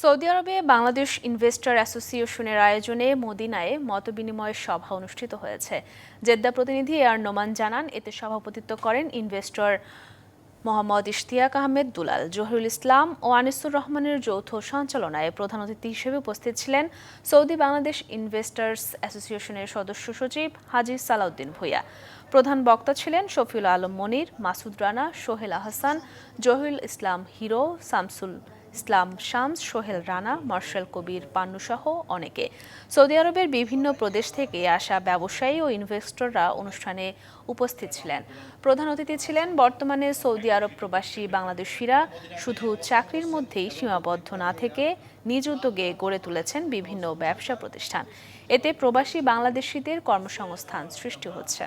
Saudi আরবে Bangladesh investor অ্যাসোসিয়েশনের আয়োজনে মদিনায় মতবিনিময় সভা অনুষ্ঠিত হয়েছে। জেদ্দা প্রতিনিধি আর নোমান জানান, এতে সভাপতিত্ব করেন ইনভেস্টর মোহাম্মদ ইশতিয়াক আহমেদ দুলাল, জহিরুল ইসলাম ও আনিসুর রহমানের যৌথ সঞ্চালনায় প্রধান অতিথি হিসেবে উপস্থিত ছিলেন সৌদি বাংলাদেশ ইনভেস্টার্স অ্যাসোসিয়েশনের সদস্য সচিব হাজি সালাউদ্দিন ভুইয়া। প্রধান বক্তা ছিলেন শফিউল আলম মনির, মাসুদ রানা, সোহেল আহসান, জহিরুল ইসলাম হিরো, শামসুল ইসলাম, শামস, সোহেল রানা, মার্শাল কবির পান্নুসহ অনেকে। সৌদি আরবের বিভিন্ন প্রদেশ থেকে আসা ব্যবসায়ী ও ইনভেস্টররা অনুষ্ঠানে উপস্থিত ছিলেন। প্রধান অতিথি ছিলেন বর্তমানে সৌদি আরব প্রবাসী বাংলাদেশিরা। শুধু চাকরির মধ্যেই সীমাবদ্ধ না থেকে নিজ উদ্যোগে গড়ে তুলেছেন বিভিন্ন ব্যবসা প্রতিষ্ঠান। এতে প্রবাসী বাংলাদেশিদের কর্মসংস্থান সৃষ্টি হচ্ছে।